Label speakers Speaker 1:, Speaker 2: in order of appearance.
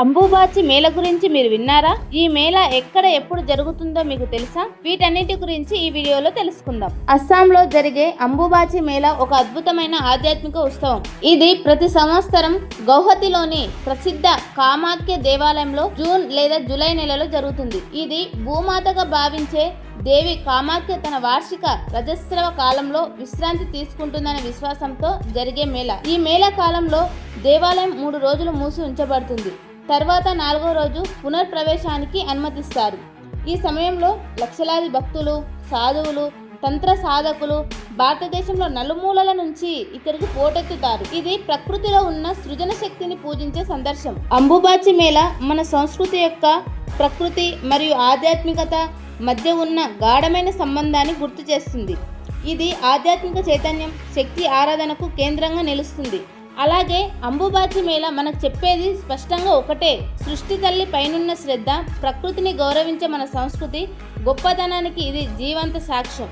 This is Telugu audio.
Speaker 1: అంబుబాచి మేళ గురించి మీరు విన్నారా? ఈ మేళ ఎక్కడ ఎప్పుడు జరుగుతుందో మీకు తెలుసా? వీటన్నిటి గురించి ఈ వీడియోలో తెలుసుకుందాం. అస్సాంలో జరిగే అంబుబాచి మేళ ఒక అద్భుతమైన ఆధ్యాత్మిక ఉత్సవం. ఇది ప్రతి సంవత్సరం గౌహతిలోని ప్రసిద్ధ కామాఖ్య దేవాలయంలో జూన్ లేదా జూలై నెలలో జరుగుతుంది. ఇది భూమాతగా భావించే దేవి కామాఖ్య తన వార్షిక రజస్రవ కాలంలో విశ్రాంతి తీసుకుంటుందనే విశ్వాసంతో జరిగే మేళ. ఈ మేళ కాలంలో దేవాలయం మూడు రోజులు మూసి ఉంచబడుతుంది. తర్వాత నాలుగో రోజు పునర్ప్రవేశానికి అనుమతిస్తారు. ఈ సమయంలో లక్షలాది భక్తులు సాధువులు తంత్ర సాధకులు భారతదేశంలో నలుమూలల నుంచి ఇక్కడికి పోటెత్తుతారు. ఇది ప్రకృతిలో ఉన్న సృజన శక్తిని పూజించే సందర్శం. అంబుబాచి మేళ మన సంస్కృతి యొక్క ప్రకృతి మరియు ఆధ్యాత్మికత మధ్య ఉన్న గాఢమైన సంబంధాన్ని గుర్తు చేస్తుంది. ఇది ఆధ్యాత్మిక చైతన్యం శక్తి ఆరాధనకు కేంద్రంగా నిలుస్తుంది. అలాగే అంబుబాచి మేళ మనకు చెప్పేది స్పష్టంగా ఒకటే. సృష్టి తల్లి పైనున్న శ్రద్ధ ప్రకృతిని గౌరవించే మన సంస్కృతి గొప్పతనానికి ఇది జీవంత సాక్ష్యం.